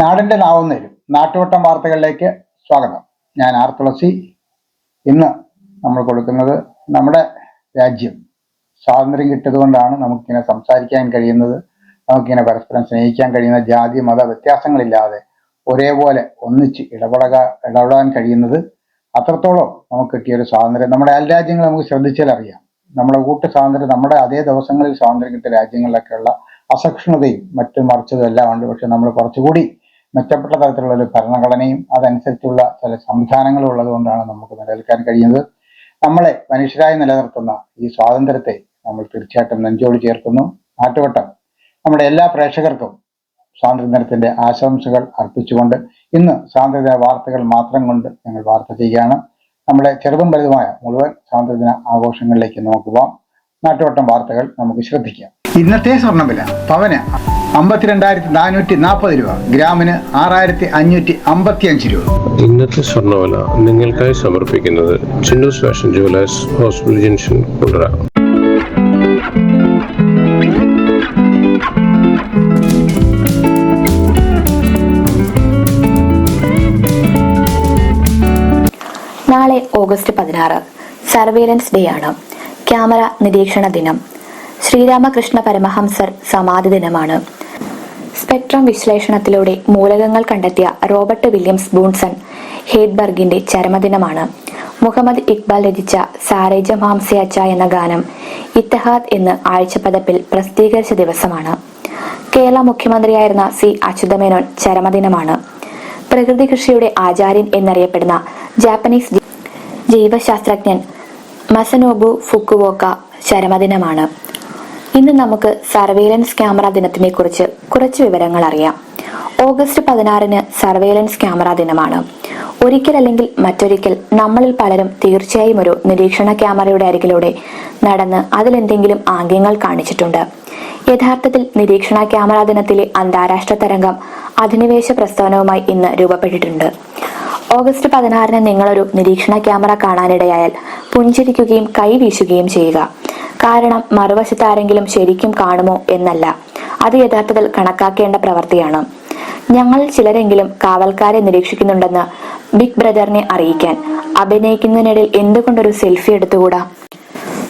നാടിന്റെ നാവുന്നേരും നാട്ടുവട്ടം വാർത്തകളിലേക്ക് സ്വാഗതം. ഞാൻ ആർ തുളസി. ഇന്ന് നമ്മൾ കൊടുക്കുന്നത് നമ്മുടെ രാജ്യം സ്വാതന്ത്ര്യം കിട്ടിയതുകൊണ്ടാണ് നമുക്കിങ്ങനെ സംസാരിക്കാൻ കഴിയുന്നത് നമുക്കിങ്ങനെ പരസ്പരം സ്നേഹിക്കാൻ കഴിയുന്ന ജാതി മത വ്യത്യാസങ്ങളില്ലാതെ ഒരേപോലെ ഒന്നിച്ച് ഇടപെടക ഇടപെടാൻ കഴിയുന്നത് അത്രത്തോളം നമുക്ക് കിട്ടിയ ഒരു സ്വാതന്ത്ര്യം. നമ്മുടെ അയൽ രാജ്യങ്ങൾ നമുക്ക് ശ്രദ്ധിച്ചാൽ അറിയാം. നമ്മുടെ കൂട്ട് സ്വാതന്ത്ര്യം നമ്മുടെ അതേ ദിവസങ്ങളിൽ സ്വാതന്ത്ര്യം കിട്ടിയ രാജ്യങ്ങളിലൊക്കെയുള്ള അസഹിഷ്ണുതയും മറ്റും മറിച്ചതും എല്ലാം ഉണ്ട്. പക്ഷെ നമ്മൾ കുറച്ചുകൂടി മെച്ചപ്പെട്ട തരത്തിലുള്ള ഒരു ഭരണഘടനയും അതനുസരിച്ചുള്ള ചില സംവിധാനങ്ങളും ഉള്ളതുകൊണ്ടാണ് നമുക്ക് നിലനിൽക്കാൻ കഴിയുന്നത്. നമ്മളെ മനുഷ്യരായി നിലനിർത്തുന്ന ഈ സ്വാതന്ത്ര്യത്തെ നമ്മൾ തീർച്ചയായിട്ടും നെഞ്ചോട് ചേർക്കുന്നു. നാട്ടുവട്ടം നമ്മുടെ എല്ലാ പ്രേക്ഷകർക്കും സ്വാതന്ത്ര്യദിനത്തിന്റെ ആശംസകൾ അർപ്പിച്ചുകൊണ്ട് ഇന്ന് സ്വാതന്ത്ര്യദിന വാർത്തകൾ മാത്രം കൊണ്ട് ഞങ്ങൾ വാർത്ത ചെയ്യുകയാണ്. നമ്മുടെ ചെറുതും വലുതുമായ മുഴുവൻ സ്വാതന്ത്ര്യദിന ആഘോഷങ്ങളിലേക്ക് നമുക്ക് നാട്ടുവട്ടം വാർത്തകൾ നമുക്ക് ശ്രദ്ധിക്കാം. ഇന്നത്തെ സ്വർണവില പവന് അമ്പത്തിരണ്ടായിരത്തി നാനൂറ്റി നാൽപ്പത് രൂപ. ഗ്രാമിന് ആറായിരത്തി അഞ്ഞൂറ്റി അമ്പത്തി അഞ്ച് രൂപ. ഇന്നത്തെ സ്വർണവില നിങ്ങൾക്കായി സമർപ്പിക്കുന്നത് Chinnus fashion jewellers hospital junction നാളെ ഓഗസ്റ്റ് പതിനാറ്. സർവേലൻസ് ഡേ ആണ്. ക്യാമറ നിരീക്ഷണ ദിനം. ശ്രീരാമകൃഷ്ണ പരമഹംസർ സമാധി ദിനമാണ്. സ്പെക്ട്രം വിശ്ലേഷണത്തിലൂടെ മൂലകങ്ങൾ കണ്ടെത്തിയ റോബർട്ട് വില്യംസ് ബൂൺസൺ ഹേഡ്ബർഗിന്റെ ചരമദിനമാണ്. മുഹമ്മദ് ഇക്ബാൽ രചിച്ച സാരേജ മാംസയച്ച എന്ന ഗാനം ഇത്തഹാദ് എന്ന് ആഴ്ചപ്പതപ്പിൽ പ്രസിദ്ധീകരിച്ച ദിവസമാണ്. കേരള മുഖ്യമന്ത്രിയായിരുന്ന സി അച്യുതമേനോൻ ചരമദിനമാണ്. പ്രകൃതി കൃഷിയുടെ ആചാര്യൻ എന്നറിയപ്പെടുന്ന ജാപ്പനീസ് ജീവശാസ്ത്രജ്ഞൻ മസനോബു ഫുക്കുവോക്ക ചരമദിനമാണ്. ഇന്ന് നമുക്ക് സർവേലൻസ് ക്യാമറ ദിനത്തിനെ കുറിച്ച് കുറച്ച് വിവരങ്ങൾ അറിയാം. ഓഗസ്റ്റ് പതിനാറിന് സർവേലൻസ് ക്യാമറ ദിനമാണ്. ഒരിക്കൽ അല്ലെങ്കിൽ മറ്റൊരിക്കൽ നമ്മളിൽ പലരും തീർച്ചയായും ഒരു നിരീക്ഷണ ക്യാമറയുടെ അരികിലൂടെ നടന്ന് അതിലെന്തെങ്കിലും ആംഗ്യങ്ങൾ കാണിച്ചിട്ടുണ്ട്. യഥാർത്ഥത്തിൽ നിരീക്ഷണ ക്യാമറ ദിനത്തിലെ അന്താരാഷ്ട്ര തരംഗം അധിനിവേശ പ്രസ്ഥാനവുമായി ഇന്ന് രൂപപ്പെട്ടിട്ടുണ്ട്. ഓഗസ്റ്റ് പതിനാറിന് നിങ്ങളൊരു നിരീക്ഷണ ക്യാമറ കാണാനിടയായാൽ പുഞ്ചിരിക്കുകയും കൈവീശുകയും ചെയ്യുക. കാരണം മറുവശത്ത് ആരെങ്കിലും ശരിക്കും കാണുമോ എന്നല്ല. അത് യഥാർത്ഥത്തിൽ കണക്കാക്കേണ്ട പ്രവൃത്തിയാണ്. ഞങ്ങൾ ചിലരെങ്കിലും കാവൽക്കാരെ നിരീക്ഷിക്കുന്നുണ്ടെന്ന് ബിഗ് ബ്രദറിനെ അറിയിക്കാൻ അഭിനയിക്കുന്നതിനിടയിൽ എന്തുകൊണ്ടൊരു സെൽഫി എടുത്തുകൂടാ?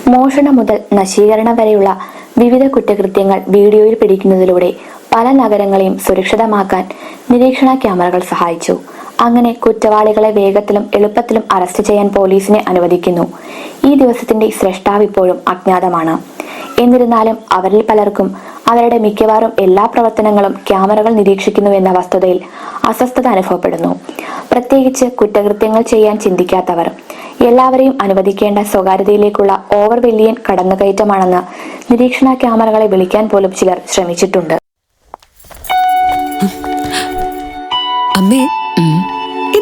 മോഷണം മുതൽ നശീകരണം വരെയുള്ള വിവിധ കുറ്റകൃത്യങ്ങൾ വീഡിയോയിൽ പിടിക്കുന്നതിലൂടെ പല നഗരങ്ങളെയും സുരക്ഷിതമാക്കാൻ നിരീക്ഷണ ക്യാമറകൾ സഹായിച്ചു. അങ്ങനെ കുറ്റവാളികളെ വേഗത്തിലും എളുപ്പത്തിലും അറസ്റ്റ് ചെയ്യാൻ പോലീസിനെ അനുവദിക്കുന്നു. ഈ ദിവസത്തിന്റെ സ്രഷ്ടാവ് ഇപ്പോഴും അജ്ഞാതമാണ്. എന്നിരുന്നാലും അവരിൽ പലർക്കും അവരുടെ മിക്കവാറും എല്ലാ പ്രവർത്തനങ്ങളും ക്യാമറകൾ നിരീക്ഷിക്കുന്നു എന്ന വസ്തുതയിൽ അസ്വസ്ഥത അനുഭവപ്പെടുന്നു. പ്രത്യേകിച്ച് കുറ്റകൃത്യങ്ങൾ ചെയ്യാൻ ചിന്തിക്കാത്തവർ. എല്ലാവരെയും അനുവദിക്കേണ്ട സ്വകാര്യതയിലേക്കുള്ള ഓവർ വെല്ലിയൻ കടന്നുകയറ്റമാണെന്ന് നിരീക്ഷണ ക്യാമറകളെ വിളിക്കാൻ പോലും ചിലർ ശ്രമിച്ചിട്ടുണ്ട്.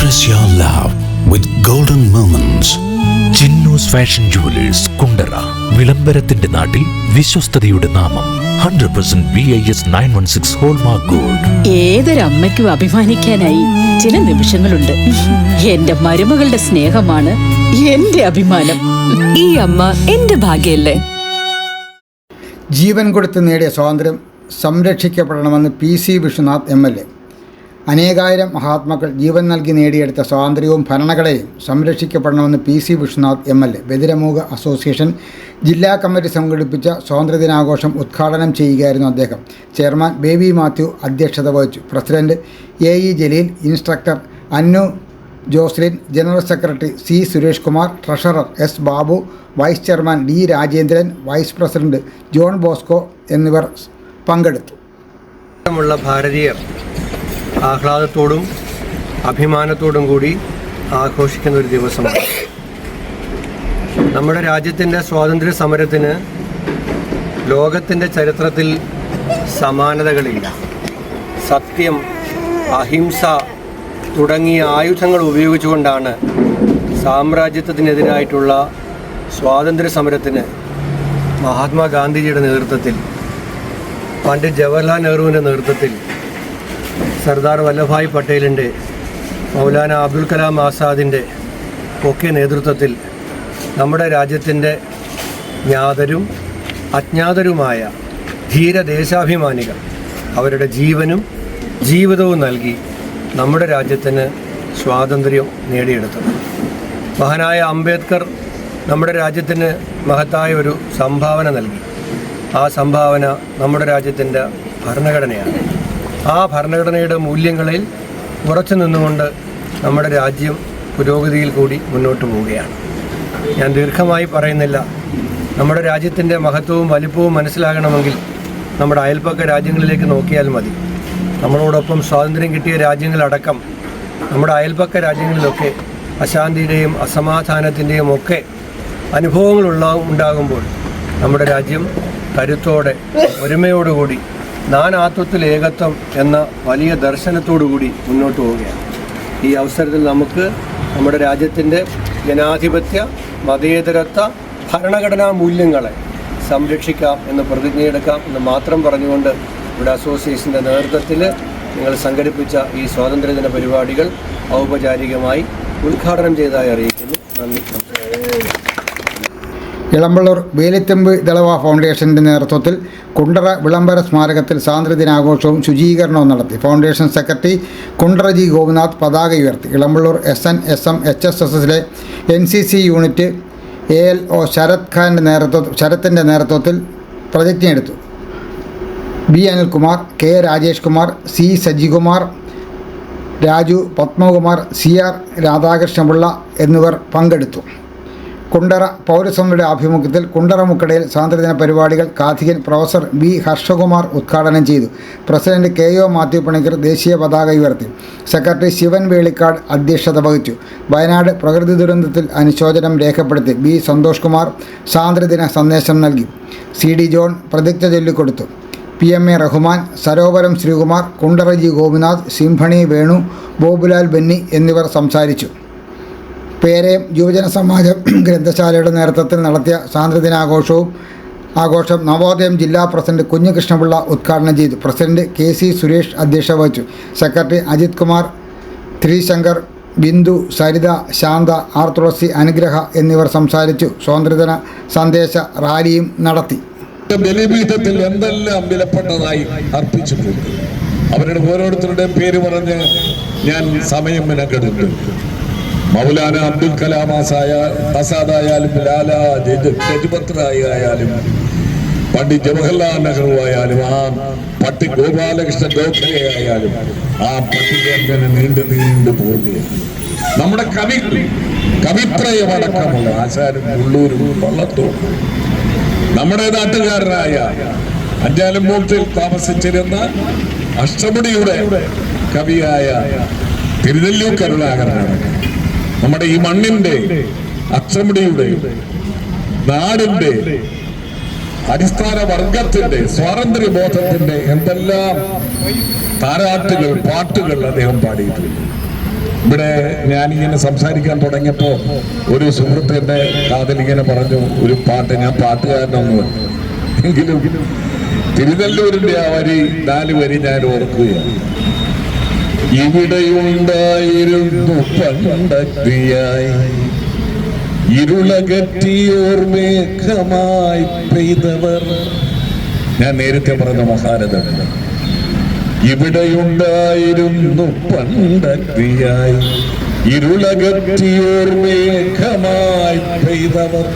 Express your love with golden moments Chinnus fashion jewellers Kundara വിളംബരത്തിന്റെ നാട്ടിൽ വിശ്വസ്തയുടെ നാമം hundred percent B I S nine one six hallmark gold ഏതൊരമ്മയ്ക്കും അഭിമാനിക്കാനായി ചില നിമിഷങ്ങളുണ്ട്. എന്റെ മരുമകളുടെ സ്നേഹമാണ് എന്റെ അഭിമാനം. ഈ അമ്മ എന്റെ ഭാഗ്യല്ലേ? ജീവൻ കൊടുത്ത് നേടിയ സ്വാതന്ത്ര്യം സംരക്ഷിക്കപ്പെടണമെന്ന് P C Viswanath M L A. അനേകായിരം മഹാത്മാക്കൾ ജീവൻ നൽകി നേടിയെടുത്ത സ്വാതന്ത്ര്യവും ഭരണഘടനയും സംരക്ഷിക്കപ്പെടണമെന്ന് P C Viswanath M L A ബദിരമൂക association ജില്ലാ കമ്മിറ്റി സംഘടിപ്പിച്ച സ്വാതന്ത്ര്യദിനാഘോഷം ഉദ്ഘാടനം ചെയ്യുകയായിരുന്നു അദ്ദേഹം. ചെയർമാൻ ബേബി മാത്യു അധ്യക്ഷത വഹിച്ചു. President A E Jaleel instructor Annu Joslin general secretary C Suresh Kumar treasurer S Babu vice chairman D Rajendran vice president John Bosco എന്നിവർ പങ്കെടുത്തു. ഭാരതീയർ ആഹ്ലാദത്തോടും അഭിമാനത്തോടും കൂടി ആഘോഷിക്കുന്ന ഒരു ദിവസമാണ്. നമ്മുടെ രാജ്യത്തിന്റെ സ്വാതന്ത്ര്യ സമരത്തിന് ലോകത്തിന്റെ ചരിത്രത്തിൽ സമാനതകളില്ല. സത്യം അഹിംസ തുടങ്ങിയ ആയുധങ്ങൾ ഉപയോഗിച്ചുകൊണ്ടാണ് സാമ്രാജ്യത്വത്തിനെതിരായിട്ടുള്ള സ്വാതന്ത്ര്യ സമരത്തിന് മഹാത്മാഗാന്ധിജിയുടെ നേതൃത്വത്തിൽ പണ്ഡിറ്റ് ജവഹർലാൽ നെഹ്റുവിന്റെ നേതൃത്വത്തിൽ സർദാർ വല്ലഭായ് പട്ടേലിന്റെ മൗലാന അബ്ദുൽ കലാം ആസാദിന്റെ ഒക്കെ നേതൃത്വത്തിൽ നമ്മുടെ രാജ്യത്തിന്റെ ജ്ഞാതരും അജ്ഞാതരുമായ ധീരദേശാഭിമാനികൾ അവരുടെ ജീവനും ജീവിതവും നൽകി നമ്മുടെ രാജ്യത്തിന് സ്വാതന്ത്ര്യം നേടിയെടുത്തത്. മഹാനായ അംബേദ്കർ നമ്മുടെ രാജ്യത്തിന് മഹത്തായ ഒരു സംഭാവന നൽകി. ആ സംഭാവന നമ്മുടെ രാജ്യത്തിന്റെ ഭരണഘടനയാണ്. ആ ഭരണഘടനയുടെ മൂല്യങ്ങളിൽ ഉറച്ചു നിന്നുകൊണ്ട് നമ്മുടെ രാജ്യം പുരോഗതിയിൽ കൂടി മുന്നോട്ട് പോവുകയാണ്. ഞാൻ ദീർഘമായി പറയുന്നില്ല. നമ്മുടെ രാജ്യത്തിന്റെ മഹത്വവും വലിപ്പവും മനസ്സിലാകണമെങ്കിൽ നമ്മുടെ അയൽപ്പക്ക രാജ്യങ്ങളിലേക്ക് നോക്കിയാൽ മതി. നമ്മളോടൊപ്പം സ്വാതന്ത്ര്യം കിട്ടിയ രാജ്യങ്ങളടക്കം നമ്മുടെ അയൽപ്പക്ക രാജ്യങ്ങളിലൊക്കെ അശാന്തിയുടെയും അസമാധാനത്തിന്റെയും ഒക്കെ അനുഭവങ്ങളുള്ള ഉണ്ടാകുമ്പോൾ നമ്മുടെ രാജ്യം കരുത്തോടെ ഒരുമയോടുകൂടി നാനാത്വത്തിൽ ഏകത്വം എന്ന വലിയ ദർശനത്തോടുകൂടി മുന്നോട്ട് പോവുകയാണ്. ഈ അവസരത്തിൽ നമുക്ക് നമ്മുടെ രാജ്യത്തിന്റെ ജനാധിപത്യ മതേതരത്വ ഭരണഘടനാ മൂല്യങ്ങളെ സംരക്ഷിക്കാം എന്ന് പ്രതിജ്ഞയെടുക്കാം എന്ന് മാത്രം പറഞ്ഞുകൊണ്ട് ഇവിടെ അസോസിയേഷന്റെ നേതൃത്വത്തിൽ നിങ്ങൾ സംഘടിപ്പിച്ച ഈ സ്വാതന്ത്ര്യദിന പരിപാടികൾ ഔപചാരികമായി ഉദ്ഘാടനം ചെയ്തതായി അറിയിക്കുന്നു. നന്ദി ഇളമ്പള്ളൂർ വേലിത്തമ്പ് ദളവ ഫൗണ്ടേഷന്റെ നേതൃത്വത്തിൽ കുണ്ടറ വിളംബര സ്മാരകത്തിൽ സ്വാതന്ത്ര്യദിനാഘോഷവും ശുചീകരണവും നടത്തി. Foundation secretary Kundara G Gopinath പതാക ഉയർത്തി. Elampalloor S N S M H S S എസിലെ N C C unit A L O Sarath ഖാന്റെ നേതൃത്വ ശരത്തിന്റെ നേതൃത്വത്തിൽ പ്രതിജ്ഞയെടുത്തു B Anilkumar K Rajesh Kumar C Sajikumar Raju Padmakumar C R Radhakrishnapillai എന്നിവർ പങ്കെടുത്തു. കുണ്ടറ പൗരസമിതിയുടെ ആഭിമുഖ്യത്തിൽ കുണ്ടറ മുക്കടയിൽ സ്വാതന്ത്ര്യദിന പരിപാടികൾ കാഥികൻ പ്രൊഫസർ ബി ഹർഷകുമാർ ഉദ്ഘാടനം ചെയ്തു. President K O Mathew Panicker ദേശീയ പതാക ഉയർത്തി. സെക്രട്ടറി ശിവൻ വേളിക്കാട് അധ്യക്ഷത വഹിച്ചു. വയനാട് പ്രകൃതി ദുരന്തത്തിൽ അനുശോചനം രേഖപ്പെടുത്തി ബി സന്തോഷ് കുമാർ സ്വാതന്ത്ര്യദിന സന്ദേശം നൽകി. സി ഡി ജോൺ പ്രതിജ്ഞ ചൊല്ലിക്കൊടുത്തു. P M A Rahman Sarovaram Sreekumar Kundara G Gopinath Symphony Venu Bobulal Benny എന്നിവർ സംസാരിച്ചു. പേരയം യുവജന സമാജം ഗ്രന്ഥശാലയുടെ നേതൃത്വത്തിൽ നടത്തിയ സ്വാതന്ത്ര്യദിനാഘോഷവും ആഘോഷം നവോദയം ജില്ലാ പ്രസിഡന്റ് കുഞ്ഞുകൃഷ്ണപിള്ള ഉദ്ഘാടനം ചെയ്തു. പ്രസിഡന്റ് കെ സി സുരേഷ് അധ്യക്ഷത വഹിച്ചു. സെക്രട്ടറി അജിത് കുമാർ ത്രിശങ്കർ ബിന്ദു സരിത ശാന്ത ആർ തുളസി അനുഗ്രഹ എന്നിവർ സംസാരിച്ചു. സ്വാതന്ത്ര്യദിന സന്ദേശ റാലിയും നടത്തി. ബലിപീഠത്തിൽ എന്തെല്ലാം വിലപ്പെട്ടതായി അർപ്പിച്ചിട്ടുണ്ട് അവരുടെ ഓരോരുത്തരുടെയും പേര് പറഞ്ഞ് ഞാൻ സമയം മെനക്കെടുത്തു മൗലാന അബ്ദുൽ കലാം ആസായ ആസാദായാലും ലാല ആയാലും പണ്ഡിറ്റ് ജവഹർലാൽ നെഹ്റു ആയാലും ആ പട്ടി ഗോപാലകൃഷ്ണ ഗോഖലെ ആയാലും ആ പട്ടിക അങ്ങനെ നീണ്ടു നീണ്ടു പോകുകയാണ് നമ്മുടെ കവി കവിത്രയമടക്കമുള്ള ആശാരും ഉള്ളൂരും വള്ളത്തോടും നമ്മുടെ നാട്ടുകാരനായ അഞ്ചാലമ്പൂത്തിൽ താമസിച്ചിരുന്ന അഷ്ടമുടിയുടെ കവിയായ തിരുനെല്ലൂർ കരുണാകരനാണ്. നമ്മുടെ ഈ മണ്ണിന്റെ അച്ചമുടിയുടെ നാടിന്റെ അടിസ്ഥാന വർഗത്തിന്റെ സ്വാതന്ത്ര്യ ബോധത്തിന്റെ എന്തെല്ലാം താരാട്ടുകൾ പാട്ടുകൾ അദ്ദേഹം പാടിയിട്ടുണ്ട്. ഇവിടെ ഞാൻ ഞാനിങ്ങനെ സംസാരിക്കാൻ തുടങ്ങിയപ്പോ ഒരു സുഹൃത്ത് എന്റെ കാതിൽ ഇങ്ങനെ പറഞ്ഞു ഒരു പാട്ട് ഞാൻ പാട്ടുകാരനൊന്നു എങ്കിലും തിരുനെല്ലൂരിന്റെ ആ വരി നാല് വരി ഞാൻ ഓർക്കുകയാണ്. ഇവിടെയുണ്ടായിരുന്നു പണ്ടത്തിയായി. ഇരുളകറ്റിയോർ മേഘമായി പെയ്തവർ. ഞാൻ നേരത്തെ പറഞ്ഞ മഹാരഥ ഇവിടെയുണ്ടായിരുന്നു പണ്ടത്തിയായി. ഇരുളകറ്റിയോർ മേഘമായി പെയ്തവർ.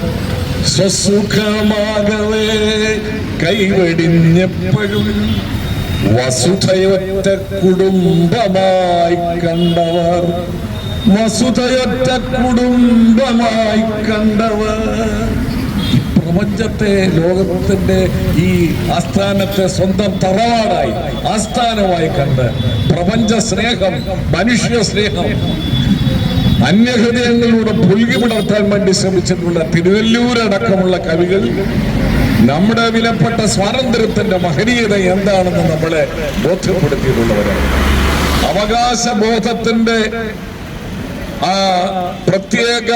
സ്വസുഖമാകവേ കൈവെടിഞ്ഞപ്പോഴും. വസുധയൊറ്റ കുടുംബമായി കണ്ടവർ. വസുധയൊറ്റ കുടുംബമായി കണ്ടവർ. പ്രപഞ്ചത്തെ ലോകത്തിന്റെ ഈ ആസ്ഥാനത്തെ സ്വന്തം തറവാടായി ആസ്ഥാനമായി കണ്ട് പ്രപഞ്ച സ്നേഹം മനുഷ്യ സ്നേഹം അന്യഹൃദയങ്ങളിലൂടെ പുൽകി പിടർത്താൻ വേണ്ടി ശ്രമിച്ചിട്ടുള്ള തിരുവല്ലൂരടക്കമുള്ള കവികൾ നമ്മുടെ വിലപ്പെട്ട സ്വാതന്ത്ര്യത്തിന്റെ മഹനീയത എന്താണെന്ന് നമ്മളെ ബോധ്യപ്പെടുത്തിയിട്ടുള്ളവരാണ്. അവകാശ ബോധത്തിന്റെ ആ പ്രത്യേക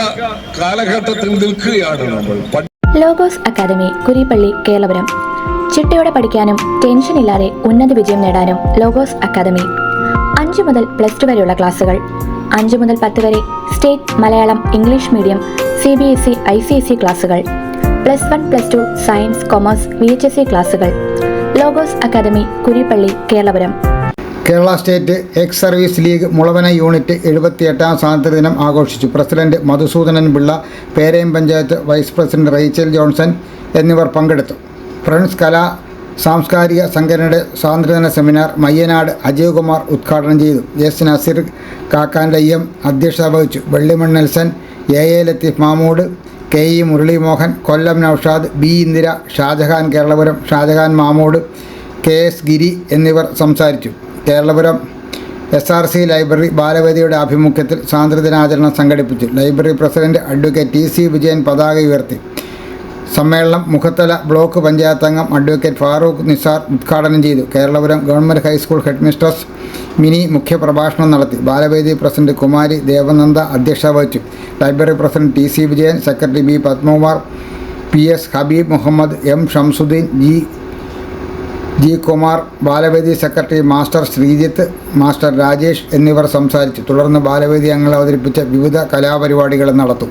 കാലഘട്ടത്തിൽ നിൽക്കുകയാണ് നമ്മൾ. ലോഗോസ് അക്കാദമി കുരിപ്പള്ളി കേളപുരം ചിട്ടയോടെ പഠിക്കാനും ടെൻഷൻ ഇല്ലാതെ ഉന്നത വിജയം നേടാനും ലോഗോസ് അക്കാദമി. അഞ്ചു മുതൽ പ്ലസ് ടു വരെയുള്ള ക്ലാസുകൾ. അഞ്ചു മുതൽ പത്ത് വരെ state Malayalam English medium C B S E I C S E ക്ലാസുകൾ. Plus one plus two science commerce V H S C ക്ലാസുകൾ logos academy Kuripally Keralapuram. Kerala state ex service league Mulavana unit എഴുപത്തിയെട്ടാം സ്വാതന്ത്ര്യ ദിനം ആഘോഷിച്ചു. President Madhusoodanan Pillai Perayam panchayat vice president Rachel Johnson എന്നിവർ പങ്കെടുത്തു. Friends കലാ സാംസ്കാരിക സംഘടനയുടെ സ്വാതന്ത്ര്യദിന seminar Mayyanad Ajayakumar ഉദ്ഘാടനം ചെയ്തു. എസ് നസീർ കാക്കാന്റെ എം അധ്യക്ഷത വഹിച്ചു. Vellimon Nelson A A Latheef Mamood K E Muraleemohan Kollam Noushad B Indira Shajahan Keralapuram Shajahan Mamood K S Giri എന്നിവർ സംസാരിച്ചു. Keralapuram S R C library ബാലവേദിയുടെ ആഭിമുഖ്യത്തിൽ സ്വാതന്ത്ര്യദിനാചരണം സംഘടിപ്പിച്ചു. Library president advocate T C Vijayan പതാക ഉയർത്തി. സമ്മേളനം Mukhathala block panchayat അംഗം advocate Farooq Nisar ഉദ്ഘാടനം ചെയ്തു. Keralapuram government high school headmistress Mini മുഖ്യപ്രഭാഷണം നടത്തി. ബാലവേദി പ്രസിഡന്റ് കുമാരി ദേവനന്ദ അധ്യക്ഷത വഹിച്ചു. Library president T C Vijayan secretary B Padmakumar P S Habeeb Muhammad M Shamsuddeen G G Kumar Balavedi secretary master Sreejith master Rajesh എന്നിവർ സംസാരിച്ചു. തുടർന്ന് ബാലവേദി അംഗങ്ങൾ അവതരിപ്പിച്ച വിവിധ കലാപരിപാടികൾ നടത്തും.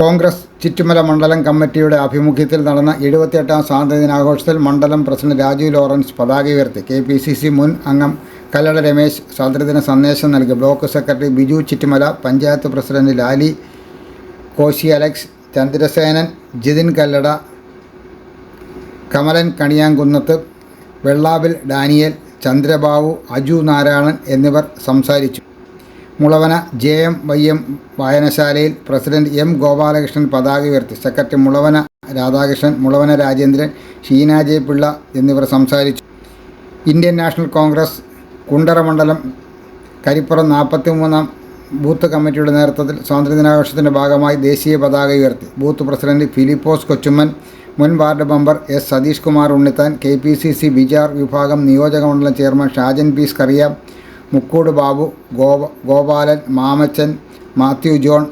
കോൺഗ്രസ് ചുറ്റുമല മണ്ഡലം കമ്മിറ്റിയുടെ ആഭിമുഖ്യത്തിൽ നടന്ന എഴുപത്തിയെട്ടാം സ്വാതന്ത്ര്യദിനാഘോഷത്തിൽ മണ്ഡലം പ്രസിഡന്റ് രാജു ലോറൻസ് പതാക ഉയർത്തി. കെ പി സി സി മുൻ അംഗം കല്ലട രമേശ് സ്വാതന്ത്ര്യദിന സന്ദേശം നൽകി. Block secretary Biju Chuttumala panchayat president Lali Koshy Alex Chandrasenan Jithin Kallada Kamalan Kaniyankunnathu Vellavil Daniel Chandrababu Aju Narayanan എന്നിവർ സംസാരിച്ചു. Mulavana J M Y M വായനശാലയിൽ president M Gopalakrishnan പതാക ഉയർത്തി. സെക്രട്ടറി മുളവന രാധാകൃഷ്ണൻ മുളവന രാജേന്ദ്രൻ ഷീന ജെ പിള്ള എന്നിവർ സംസാരിച്ചു. ഇന്ത്യൻ നാഷണൽ കോൺഗ്രസ് കുണ്ടറ മണ്ഡലം കരിപ്പുറം നാൽപ്പത്തി മൂന്നാം ബൂത്ത് കമ്മിറ്റിയുടെ നേതൃത്വത്തിൽ സ്വാതന്ത്ര്യദിനാഘോഷത്തിന്റെ ഭാഗമായി ദേശീയ പതാക ഉയർത്തി. ബൂത്ത് പ്രസിഡന്റ് ഫിലിപ്പോസ് കൊച്ചുമ്മൻ മുൻ ward member S Satheesh Kumar Unnithan K P C C ബിജാർ വിഭാഗം നിയോജക മണ്ഡലം ചെയർമാൻ ഷാജൻ പി സ്കറിയ മുക്കൂട് ബാബു ഗോപ ഗോപാലൻ മാമച്ചൻ മാത്യു ജോൺ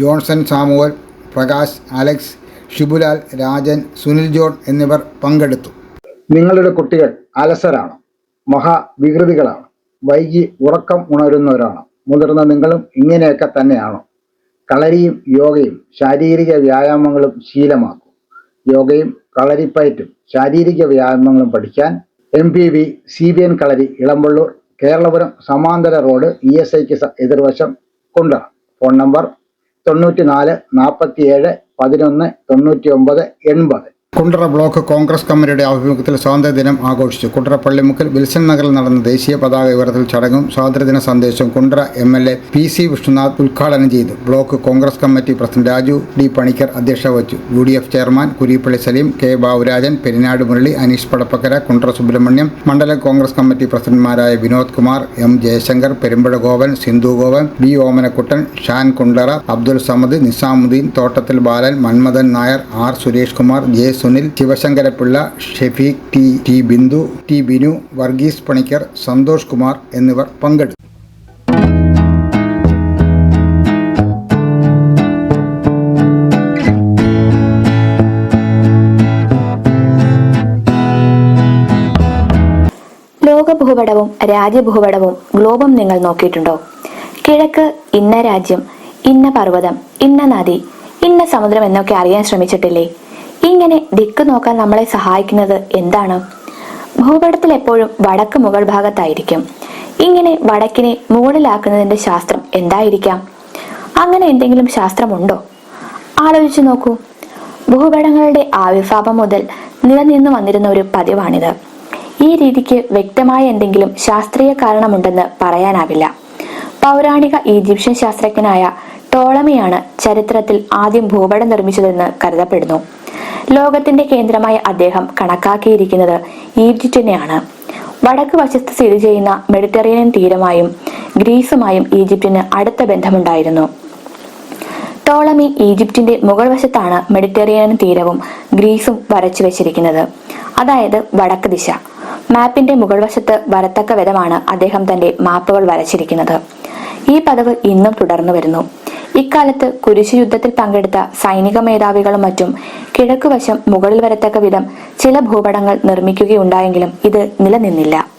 ജോൺസൺ സാമുവൽ പ്രകാശ് അലക്സ് ഷിബുലാൽ രാജൻ സുനിൽ ജോൺ എന്നിവർ പങ്കെടുത്തു. നിങ്ങളുടെ കുട്ടികൾ അലസരാണ് മഹാവികൃതികളാണ് വൈകി ഉറക്കം ഉണരുന്നവരാണ് മുതിർന്ന നിങ്ങളും ഇങ്ങനെയൊക്കെ തന്നെയാണോ. കളരിയും യോഗയും ശാരീരിക വ്യായാമങ്ങളും ശീലമാക്കും. യോഗയും കളരിപ്പയറ്റും ശാരീരിക വ്യായാമങ്ങളും പഠിക്കാൻ M P V C B N Kalari Elampalloor Keralapuram സമാന്തര റോഡ് ഇ എസ് ഐക്ക് എതിർവശം കുണ്ടറ ഫോൺ നമ്പർ തൊണ്ണൂറ്റി നാല് നാൽപ്പത്തി ഏഴ് പതിനൊന്ന് തൊണ്ണൂറ്റി ഒമ്പത് എൺപത്. കുണ്ടറ ബ്ലോക്ക് കോൺഗ്രസ് കമ്മിറ്റിയുടെ ആഭിമുഖ്യത്തിൽ സ്വാതന്ത്ര്യദിനം ആഘോഷിച്ചു. കുണ്ടറ പള്ളിമുക്കിൽ വിൽസൺ നഗറിൽ നടന്ന ദേശീയ പതാക ഉയർത്തൽ ചടങ്ങും സ്വാതന്ത്ര്യദിന സന്ദേശവും Kundara M L A P C Vishnunath ഉദ്ഘാടനം ചെയ്തു. Block Congress committee president Raju D Panicker അധ്യക്ഷത വഹിച്ചു. U D F chairman Kurippally Saleem K Baburajan Perinad Murali Aneesh Padappakkara Kundara Subrahmanyam മണ്ഡലം കോൺഗ്രസ് കമ്മിറ്റി പ്രസിഡന്റുമാരായ Vinod Kumar M Jayashankar Perumpuzha Gopan Sindhu Gopan B Omanakuttan Shan Kundara Abdul Samad Nizamudeen Thottathil Balan Manmadhan Nair R Suresh Kumar J Sunil Sivasankarapillai Shefeek T T Bindu T Binu Varghese Panicker Santhosh Kumar എന്നിവർ പങ്കെടുത്തു. ലോകഭൂപടവും രാജ്യഭൂപടവും ഗ്ലോബും നിങ്ങൾ നോക്കിയിട്ടുണ്ടോ? കിഴക്ക് ഇന്ന രാജ്യം ഇന്ന പർവതം ഇന്ന നദി ഇന്ന സമുദ്രം എന്നൊക്കെ അറിയാൻ ശ്രമിച്ചിട്ടില്ലേ? ഇങ്ങനെ ദിക്ക് നോക്കാൻ നമ്മളെ സഹായിക്കുന്നത് എന്താണ്? ഭൂപടത്തിൽ എപ്പോഴും വടക്ക് മുകൾ ഭാഗത്തായിരിക്കും. ഇങ്ങനെ വടക്കിനെ മുകളിലാക്കുന്നതിന്റെ ശാസ്ത്രം എന്തായിരിക്കാം? അങ്ങനെ എന്തെങ്കിലും ശാസ്ത്രമുണ്ടോ? ആലോചിച്ചു നോക്കൂ. ഭൂപടങ്ങളുടെ ആവിർഭാവം മുതൽ നിലനിന്നു വന്നിരുന്ന ഒരു പതിവാണിത്. ഈ രീതിക്ക് വ്യക്തമായ എന്തെങ്കിലും ശാസ്ത്രീയ കാരണമുണ്ടെന്ന് പറയാനാവില്ല. പൗരാണിക ഈജിപ്ഷ്യൻ ശാസ്ത്രജ്ഞനായ ടോളമിയാണ് ചരിത്രത്തിൽ ആദ്യം ഭൂപടം നിർമ്മിച്ചതെന്ന് കരുതപ്പെടുന്നു. ലോകത്തിന്റെ കേന്ദ്രമായ അദ്ദേഹം കണക്കാക്കിയിരിക്കുന്നത് ഈജിപ്തിനെയാണ്. വടക്ക് വശത്ത് സ്ഥിതി ചെയ്യുന്ന മെഡിറ്ററേനിയൻ തീരമായും ഗ്രീസുമായും ഈജിപ്തിന് അടുത്ത ബന്ധമുണ്ടായിരുന്നു. ടോളമി ഈജിപ്തിന്റെ മുകൾ വശത്താണ് മെഡിറ്ററേനിയൻ തീരവും ഗ്രീസും വരച്ചു വെച്ചിരിക്കുന്നത്. അതായത് വടക്ക് ദിശ. മാപ്പിന്റെ മുകൾ വശത്ത് വരത്തക്ക വിധമാണ് അദ്ദേഹം തന്റെ മാപ്പുകൾ വരച്ചിരിക്കുന്നത്. ഈ പതിവ് ഇന്നും തുടർന്നു വരുന്നു. ഇക്കാലത്ത് കുരിശു യുദ്ധത്തിൽ പങ്കെടുത്ത സൈനിക മേധാവികളും മറ്റും കിഴക്കുവശം മുകളിൽ വരത്തക്ക വിധം ചില ഭൂപടങ്ങൾ നിർമ്മിക്കുകയുണ്ടായെങ്കിലും ഇത് നിലനിന്നില്ല.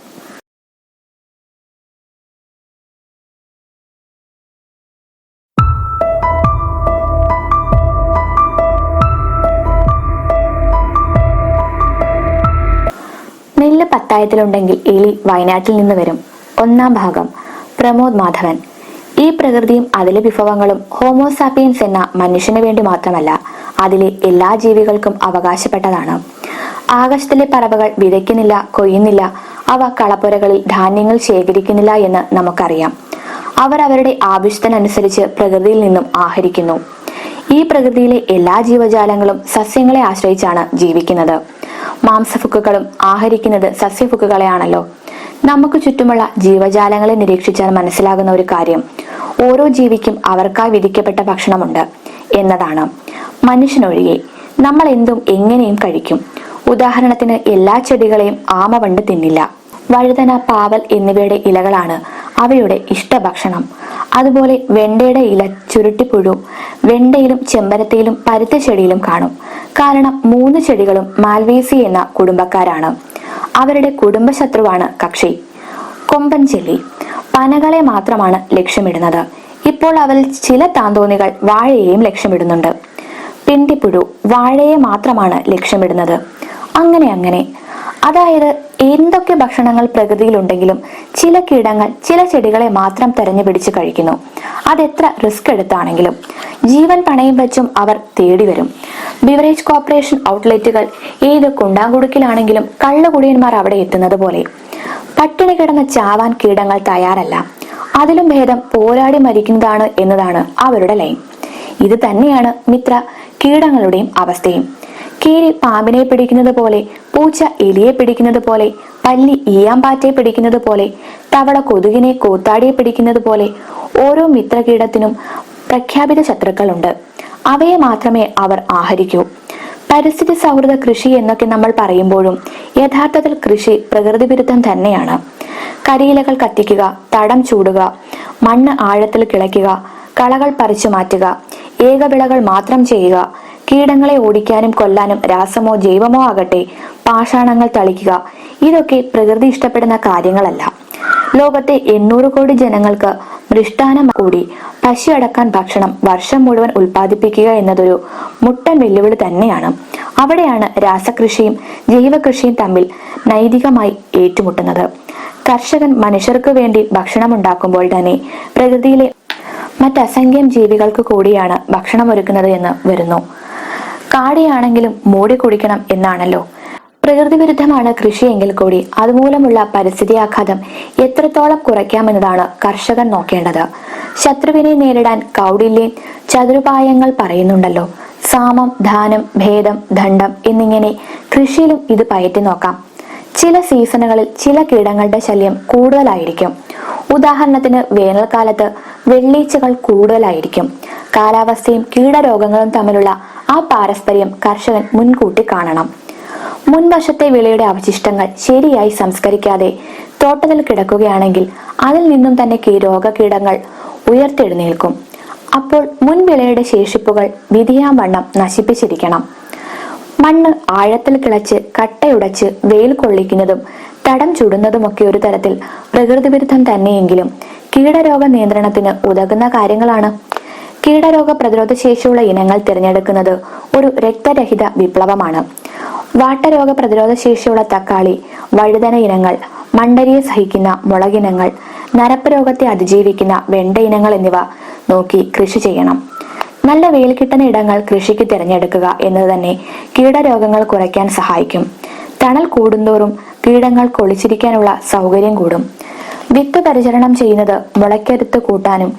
നെല്ല് പത്തായത്തിലുണ്ടെങ്കിൽ എലി വയനാട്ടിൽ നിന്ന് വരും. ഒന്നാം ഭാഗം. പ്രമോദ് മാധവൻ. ഈ പ്രകൃതിയും അതിലെ വിഭവങ്ങളും ഹോമോസാപ്പിയൻസ് എന്ന മനുഷ്യന് വേണ്ടി മാത്രമല്ല അതിലെ എല്ലാ ജീവികൾക്കും അവകാശപ്പെട്ടതാണ്. ആകാശത്തിലെ പറവകൾ വിതയ്ക്കുന്നില്ല കൊയ്യുന്നില്ല അവ കളപ്പുരകളിൽ ധാന്യങ്ങൾ ശേഖരിക്കുന്നില്ല എന്ന് നമുക്കറിയാം. അവർ അവരുടെ ആവശ്യത്തിനനുസരിച്ച് പ്രകൃതിയിൽ നിന്നും ആഹരിക്കുന്നു. ഈ പ്രകൃതിയിലെ എല്ലാ ജീവജാലങ്ങളും സസ്യങ്ങളെ ആശ്രയിച്ചാണ് ജീവിക്കുന്നത്. മാംസഫുക്കുകളും ആഹരിക്കുന്നത് സസ്യഫുക്കുകളെയാണല്ലോ. നമുക്ക് ചുറ്റുമുള്ള ജീവജാലങ്ങളെ നിരീക്ഷിച്ചാൽ മനസ്സിലാകുന്ന ഒരു കാര്യം ഓരോ ജീവിക്കും അവർക്കായി വിധിക്കപ്പെട്ട ഭക്ഷണമുണ്ട് എന്നതാണ്. മനുഷ്യനൊഴികെ നമ്മൾ എന്തും എങ്ങനെയും കഴിക്കും. ഉദാഹരണത്തിന് എല്ലാ ചെടികളെയും ആമവണ്ട് തിന്നില്ല. വഴുതന പാവൽ എന്നിവയുടെ ഇലകളാണ് അവയുടെ ഇഷ്ടഭക്ഷണം. അതുപോലെ വെണ്ടയുടെ ഇല ചുരുട്ടിപ്പുഴു വെണ്ടയിലും ചെമ്പരത്തിയിലും പരുത്ത ചെടിയിലും കാണും. കാരണം മൂന്ന് ചെടികളും മാൽവേസി എന്ന കുടുംബക്കാരാണ്. അവരുടെ കുടുംബശത്രുവാണ് കക്ഷി. കൊമ്പൻ ചെല്ലി. പനകളെ മാത്രമാണ് ലക്ഷ്യമിടുന്നത്. ഇപ്പോൾ അവൽ ചില താന്തോന്നികൾ വാഴയെയും ലക്ഷ്യമിടുന്നുണ്ട്. പിണ്ടിപ്പുഴു വാഴയെ മാത്രമാണ് ലക്ഷ്യമിടുന്നത്. അങ്ങനെ അങ്ങനെ. അതായത് എന്തൊക്കെ ഭക്ഷണങ്ങൾ പ്രകൃതിയിലുണ്ടെങ്കിലും ചില കീടങ്ങൾ ചില ചെടികളെ മാത്രം തെരഞ്ഞു പിടിച്ച് കഴിക്കുന്നു. അതെത്ര റിസ്ക് എടുത്താണെങ്കിലും ജീവൻ പണയം വെച്ചും അവർ തേടി വരും. ബിവറേജ് കോർപ്പറേഷൻ ഔട്ട്ലെറ്റുകൾ ഏത് കുണ്ടാങ്കുടുക്കിലാണെങ്കിലും കള്ളുകുടിയന്മാർ അവിടെ എത്തുന്നത് പോലെ. പട്ടിണി കിടന്ന് ചാവാൻ കീടങ്ങൾ തയ്യാറല്ല. അതിലും ഭേദം പോരാടി മരിക്കുന്നതാണ് എന്നതാണ് അവരുടെ ലൈൻ. ഇത് തന്നെയാണ് മിത്ര കീടങ്ങളുടെയും അവസ്ഥയും. കീരി പാമ്പിനെ പിടിക്കുന്നത് പോലെ പൂച്ച എലിയെ പിടിക്കുന്നത് പോലെ പല്ലി ഈയാമ്പാറ്റയെ പിടിക്കുന്നത് പോലെ തവള കൊതുകിനെ കൂത്താടിയെ പിടിക്കുന്നത് പോലെ ഓരോ മിത്രകീടത്തിനും പ്രഖ്യാപിത ശത്രുക്കളുണ്ട്. അവയെ മാത്രമേ അവർ ആഹരിക്കൂ. പരിസ്ഥിതി സൗഹൃദ കൃഷി എന്നൊക്കെ നമ്മൾ പറയുമ്പോഴും യഥാർത്ഥത്തിൽ കൃഷി പ്രകൃതി വിരുദ്ധം തന്നെയാണ്. കരിയിലകൾ കത്തിക്കുക തടം ചൂടുക മണ്ണ് ആഴത്തിൽ കിളയ്ക്കുക കളകൾ പറിച്ചു മാറ്റുക ഏകവിളകൾ മാത്രം ചെയ്യുക കീടങ്ങളെ ഓടിക്കാനും കൊല്ലാനും രാസമോ ജൈവമോ ആകട്ടെ പാഷാണങ്ങൾ തളിക്കുക ഇതൊക്കെ പ്രകൃതി ഇഷ്ടപ്പെടുന്ന കാര്യങ്ങളല്ല. ലോകത്തെ എണ്ണൂറ് കോടി ജനങ്ങൾക്ക് മൃഷ്ടാനം കൂടി പശു അടക്കാൻ ഭക്ഷണം വർഷം മുഴുവൻ ഉൽപ്പാദിപ്പിക്കുക എന്നതൊരു മുട്ടൻ വെല്ലുവിളി തന്നെയാണ്. അവിടെയാണ് രാസകൃഷിയും ജൈവകൃഷിയും തമ്മിൽ നൈതികമായി ഏറ്റുമുട്ടുന്നത്. കർഷകൻ മനുഷ്യർക്ക് വേണ്ടി ഭക്ഷണം ഉണ്ടാക്കുമ്പോൾ തന്നെ പ്രകൃതിയിലെ മറ്റസംഖ്യം ജീവികൾക്ക് കൂടിയാണ് ഭക്ഷണം ഒരുക്കുന്നത് എന്ന് വരുന്നു. കാടിയാണെങ്കിലും മൂടി കുടിക്കണം എന്നാണല്ലോ പ്രകൃതി വിരുദ്ധമാണ് കൃഷിയെങ്കിൽ കൂടി അതുമൂലമുള്ള പരിസ്ഥിതി ആഘാതം എത്രത്തോളം കുറയ്ക്കാമെന്നതാണ് കർഷകൻ നോക്കേണ്ടത്. ശത്രുവിനെ നേരിടാൻ കൗടില്യൻ ചതുരുപായങ്ങൾ പറയുന്നുണ്ടല്ലോ. സാമം ധാനം ഭേദം ദണ്ഡം എന്നിങ്ങനെ കൃഷിയിലും ഇത് പയറ്റി നോക്കാം. ചില സീസണുകളിൽ ചില കീടങ്ങളുടെ ശല്യം കൂടുതലായിരിക്കും. ഉദാഹരണത്തിന് വേനൽക്കാലത്ത് വെള്ളീച്ചകൾ കൂടുതലായിരിക്കും. കാലാവസ്ഥയും കീടരോഗങ്ങളും തമ്മിലുള്ള ആ പാരസ്പര്യം കർഷകൻ മുൻകൂട്ടി കാണണം. മുൻവശത്തെ വിളയുടെ അവശിഷ്ടങ്ങൾ ശരിയായി സംസ്കരിക്കാതെ തോട്ടത്തിൽ കിടക്കുകയാണെങ്കിൽ അതിൽ നിന്നും തന്നെ രോഗകീടങ്ങൾ ഉയർത്തെഴുന്നേൽക്കും. അപ്പോൾ മുൻവിളയുടെ ശേഷിപ്പുകൾ വിധിയാവണ്ണം നശിപ്പിച്ചിരിക്കണം. മണ്ണ് ആഴത്തിൽ കിളച്ച് കട്ടയുടച്ച് വെയിൽ കൊള്ളിക്കുന്നതും തടം ചുടുന്നതുമൊക്കെ ഒരു തരത്തിൽ പ്രകൃതി വിരുദ്ധം തന്നെയെങ്കിലും കീടരോഗ നിയന്ത്രണത്തിന് ഉതകുന്ന കാര്യങ്ങളാണ്. കീടരോഗ പ്രതിരോധ ശേഷിയുള്ള ഇനങ്ങൾ തിരഞ്ഞെടുക്കുന്നത് ഒരു രക്തരഹിത വിപ്ലവമാണ്. വാട്ടരോഗ പ്രതിരോധ ശേഷിയുള്ള തക്കാളി വഴുതന ഇനങ്ങൾ മണ്ടരിയെ സഹിക്കുന്ന മുളകിനങ്ങൾ നരപ്പ് രോഗത്തെ അതിജീവിക്കുന്ന വെണ്ട ഇനങ്ങൾ എന്നിവ നോക്കി കൃഷി ചെയ്യണം. നല്ല വെയിൽ കിട്ടുന്ന ഇടങ്ങൾ കൃഷിക്ക് തിരഞ്ഞെടുക്കുക എന്നത് തന്നെ കീടരോഗങ്ങൾ കുറയ്ക്കാൻ സഹായിക്കും. തണൽ കൂടുന്തോറും കീടങ്ങൾ കൊളിച്ചിരിക്കാനുള്ള സൗകര്യം കൂടും. വിത്ത് പരിചരണം ചെയ്യുന്നത് മുളയ്ക്കരുത്ത് കൂട്ടാനും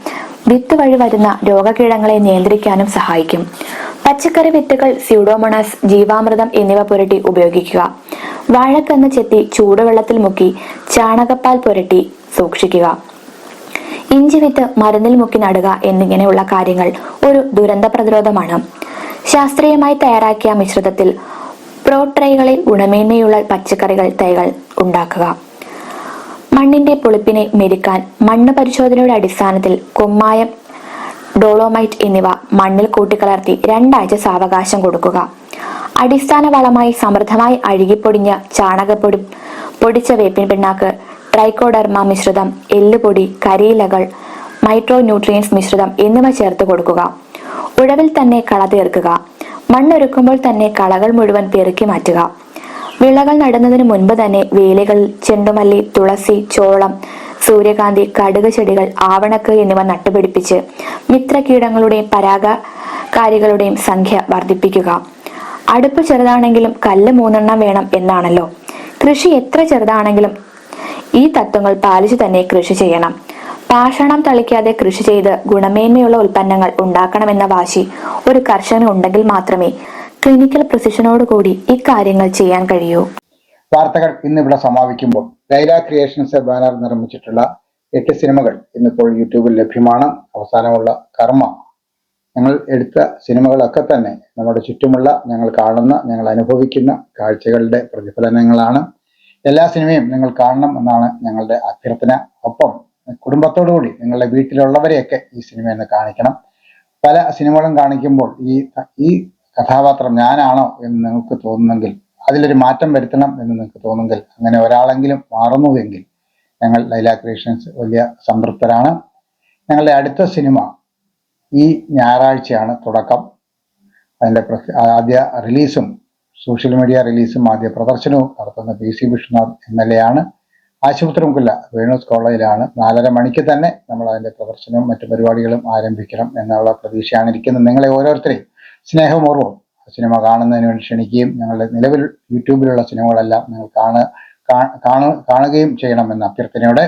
വിത്ത് വഴി വരുന്ന രോഗകീടങ്ങളെ നിയന്ത്രിക്കാനും സഹായിക്കും. പച്ചക്കറി വിത്തുകൾ സ്യൂഡോമോണസ് ജീവാമൃതം എന്നിവ പുരട്ടി ഉപയോഗിക്കുക. വാഴക്കന്ന് ചെത്തി ചൂടുവെള്ളത്തിൽ മുക്കി ചാണകപ്പാൽ പുരട്ടി സൂക്ഷിക്കുക. ഇഞ്ചി വിത്ത് മരുന്നിൽ മുക്കി നടുക എന്നിങ്ങനെയുള്ള കാര്യങ്ങൾ ഒരു ദുരന്ത പ്രതിരോധമാണ്. ശാസ്ത്രീയമായി തയ്യാറാക്കിയ മിശ്രിതത്തിൽ പ്രോട്രൈകളിൽ ഗുണമേന്മയുള്ള പച്ചക്കറികൾ തൈകൾ ഉണ്ടാക്കുക. മണ്ണിന്റെ പുളിപ്പിനെ മെരുക്കാൻ മണ്ണ് പരിശോധനയുടെ അടിസ്ഥാനത്തിൽ കുമ്മായം ഡോളോമൈറ്റ് എന്നിവ മണ്ണിൽ കൂട്ടിക്കലർത്തി രണ്ടാഴ്ച സാവകാശം കൊടുക്കുക. അടിസ്ഥാന വളമായി സമൃദ്ധമായി അഴുകിപ്പൊടിഞ്ഞ ചാണകപ്പൊടി പൊടിച്ച വേപ്പിൻ പിണ്ണാക്ക് ട്രൈക്കോഡർമ മിശ്രിതം എല്ലുപൊടി കരിയിലകൾ മൈക്രോ ന്യൂട്രിയൻസ് മിശ്രിതം എന്നിവ ചേർത്ത് കൊടുക്കുക. ഉഴവിൽ തന്നെ കള തീർക്കുക. മണ്ണൊരുക്കുമ്പോൾ തന്നെ കളകൾ മുഴുവൻ പെറുക്കി മാറ്റുക. വിളകൾ നടുന്നതിന് മുൻപ് തന്നെ വേലികളിൽ ചെണ്ടുമല്ലി തുളസി ചോളം സൂര്യകാന്തി കടുക് ചെടികൾ ആവണക്ക് എന്നിവ നട്ടുപിടിപ്പിച്ച് മിത്രകീടങ്ങളുടെയും പരാഗകാരികളുടെയും സംഖ്യ വർദ്ധിപ്പിക്കുക. അടുപ്പ് ചെറുതാണെങ്കിലും കല്ല് മൂന്നെണ്ണം വേണം എന്നാണല്ലോ. കൃഷി എത്ര ചെറുതാണെങ്കിലും ഈ തത്വങ്ങൾ പാലിച്ചു തന്നെ കൃഷി ചെയ്യണം. പാഷണം തളിക്കാതെ കൃഷി ചെയ്ത് ഗുണമേന്മയുള്ള ഉൽപ്പന്നങ്ങൾ ഉണ്ടാക്കണമെന്ന വാശി ഒരു കർഷകന് ഉണ്ടെങ്കിൽ മാത്രമേ ക്ലിനിക്കൽ പ്രൊസിഷനോടുകൂടി ഇക്കാര്യങ്ങൾ ചെയ്യാൻ കഴിയൂ. വാർത്തകൾ ഇന്നിവിടെ സമാപിക്കുമ്പോൾ. ലൈല ക്രിയേഷൻസ് ബാനർ നിർമ്മിച്ചിട്ടുള്ള എട്ട് സിനിമകൾ ഇന്നിപ്പോൾ യൂട്യൂബിൽ ലഭ്യമാണ്. അവസാനമുള്ള കർമ്മ. ഞങ്ങൾ എടുത്ത സിനിമകളൊക്കെ തന്നെ നമ്മുടെ ചുറ്റുമുള്ള ഞങ്ങൾ കാണുന്ന ഞങ്ങൾ അനുഭവിക്കുന്ന കാഴ്ചകളുടെ പ്രതിഫലനങ്ങളാണ്. എല്ലാ സിനിമയും നിങ്ങൾ കാണണം എന്നാണ് ഞങ്ങളുടെ അഭ്യർത്ഥന. ഒപ്പം കുടുംബത്തോടുകൂടി നിങ്ങളുടെ വീട്ടിലുള്ളവരെയൊക്കെ ഈ സിനിമ ഒന്ന് കാണിക്കണം. പല സിനിമകളും കാണിക്കുമ്പോൾ ഈ ഈ കഥാപാത്രം ഞാനാണോ എന്ന് നിങ്ങൾക്ക് തോന്നുന്നെങ്കിൽ അതിലൊരു മാറ്റം വരുത്തണം എന്ന് നിങ്ങൾക്ക് തോന്നുമെങ്കിൽ അങ്ങനെ ഒരാളെങ്കിലും മാറുന്നുവെങ്കിൽ ഞങ്ങൾ ലൈല ക്രിയേഷൻസ് വലിയ സംതൃപ്തരാണ്. ഞങ്ങളുടെ അടുത്ത സിനിമ ഈ ഞായറാഴ്ചയാണ് തുടക്കം. അതിന്റെ ആദ്യ റിലീസും സോഷ്യൽ മീഡിയ റിലീസും ആദ്യ പ്രദർശനവും നടത്തുന്ന P C Vishnunath M L A ആണ്. ആശുപത്രി മുക്കില്ല വേണൂസ് കോളേജിലാണ് നാലര മണിക്ക് തന്നെ നമ്മൾ അതിന്റെ പ്രദർശനവും മറ്റു പരിപാടികളും ആരംഭിക്കണം എന്നുള്ള പ്രതീക്ഷയാണ് ഇരിക്കുന്നത്. നിങ്ങളെ ഓരോരുത്തരെയും സ്നേഹപൂർവം സിനിമ കാണുന്നതിന് വേണ്ടി ക്ഷണിക്കുകയും ഞങ്ങളുടെ നിലവിൽ യൂട്യൂബിലുള്ള സിനിമകളെല്ലാം നിങ്ങൾ കാണ കാണു കാണുകയും ചെയ്യണമെന്ന അഭ്യർത്ഥനയോടെ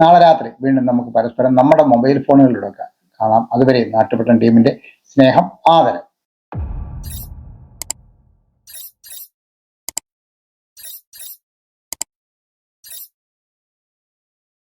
നാളെ രാത്രി വീണ്ടും നമുക്ക് പരസ്പരം നമ്മുടെ മൊബൈൽ ഫോണുകളിലൂടെ കാണാം. അതുവരെ നാട്ടുപെട്ടൻ ടീമിന്റെ സ്നേഹം ആദരം.